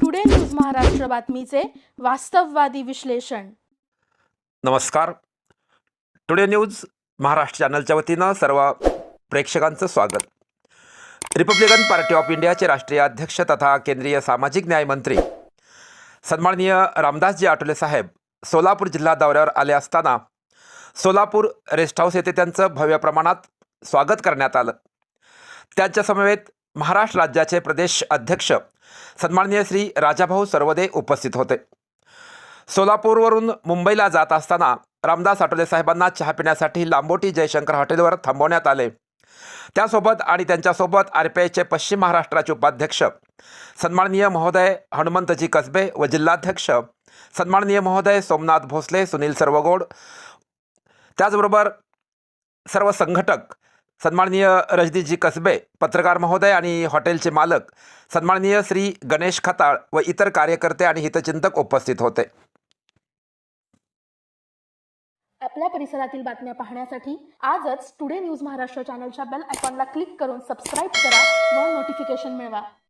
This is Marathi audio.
टुडे न्यूज महाराष्ट्र बातमीचे वास्तववादी विश्लेषण नमस्कार टुडे न्यूज महाराष्ट्र चॅनलच्या वतीनं सर्व प्रेक्षकांचं स्वागत. रिपब्लिकन पार्टी ऑफ इंडियाचे राष्ट्रीय अध्यक्ष तथा केंद्रीय सामाजिक न्याय मंत्री सन्माननीय रामदासजी आठवले साहेब सोलापूर जिल्हा दौऱ्यावर आले असताना सोलापूर रेस्ट हाऊस येथे त्यांचं भव्य प्रमाणात स्वागत करण्यात आलं. त्यांच्या समवेत महाराष्ट्र राज्याचे प्रदेश अध्यक्ष सन्माननीय श्री राजाभाऊ सर्वदे उपस्थित होते. सोलापूरवरून मुंबईला जात असताना रामदास आठवले साहेबांना चहा पिण्यासाठी लांबोटी जयशंकर हॉटेलवर थांबवण्यात आले. त्यासोबत आणि त्यांच्यासोबत आर पी आयचे पश्चिम महाराष्ट्राचे उपाध्यक्ष सन्माननीय महोदय हनुमंतजी कसबे व जिल्हाध्यक्ष सन्माननीय महोदय सोमनाथ भोसले सुनील सर्वगोड त्याचबरोबर सर्व संघटक सन्माननीय रजनीजी कसबे पत्रकार महोदय आणि हॉटेलचे मालक सन्माननीय श्री गणेश खताळ व इतर कार्यकर्ते आणि हितचिंतक उपस्थित होते. आपल्या परिसरातील बातम्या पाहण्यासाठी आजच टुडे न्यूज महाराष्ट्र चॅनलच्या बेल आयकॉनला क्लिक करून सबस्क्राईब करा व नोटिफिकेशन मिळवा.